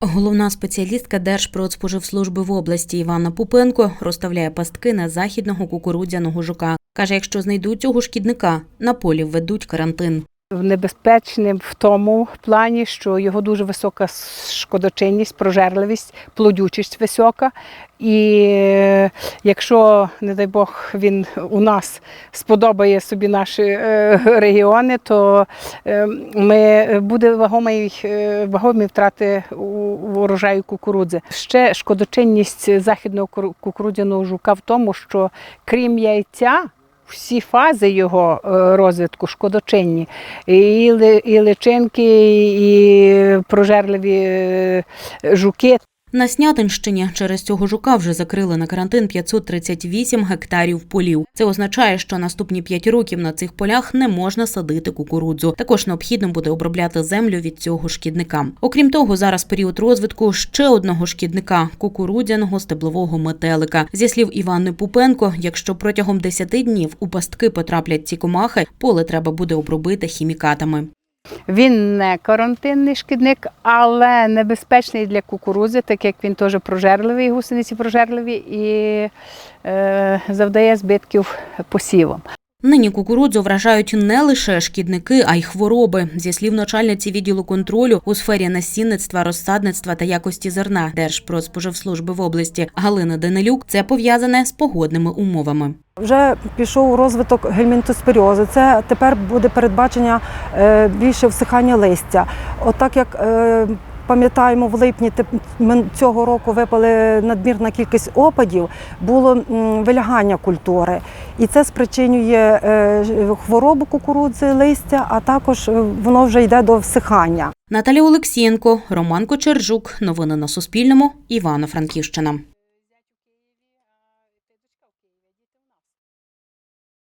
Головна спеціалістка Держпродспоживслужби в області Івана Пупенко розставляє пастки на західного кукурудзяного жука. Каже, якщо знайдуть цього шкідника, на полі введуть карантин. Небезпечним в тому плані, що його дуже висока шкодочинність, прожерливість, плодючість висока. І якщо, не дай Бог, він у нас сподобає собі наші е, регіони, то е, ми буде вагомий, е, вагомі втрати у, урожаю кукурудзи. Ще шкодочинність західного кур- кукурудзяного жука в тому, що крім яйця. Всі фази його е, розвитку шкодочинні, і, личинки, і прожерливі е, жуки. На Снятинщині через цього жука вже закрили на карантин 538 гектарів полів. Це означає, що наступні 5 років на цих полях не можна садити кукурудзу. Також необхідно буде обробляти землю від цього шкідника. Окрім того, зараз період розвитку ще одного шкідника кукурудзяного стеблового метелика. Зі слів Івани Пупенко, якщо протягом 10 днів у пастки потраплять ці комахи, поле треба буде обробити хімікатами. Він не карантинний шкідник, але небезпечний для кукурудзи, так як він теж прожерливий, гусениці прожерливі і е, завдає збитків посівам. Нині кукурудзу вражають не лише шкідники, а й хвороби. Зі слів начальниці відділу контролю у сфері насінництва, розсадництва та якості зерна Держпродспоживслужби в області Галини Данилюк, це пов'язане з погодними умовами. Вже пішов розвиток гельмінтоспіріозу. Це тепер буде передбачення е, більше всихання листя. Отак як е, пам'ятаємо, в липні цього року випали надмірна кількість опадів, було вилягання культури. І це спричинює е, хворобу кукурудзи, листя, а також воно вже йде до всихання. Наталя Олексієнко, Роман Кочержук. Новини на Суспільному. Івано-Франківщина. škálky, vidíte u nás.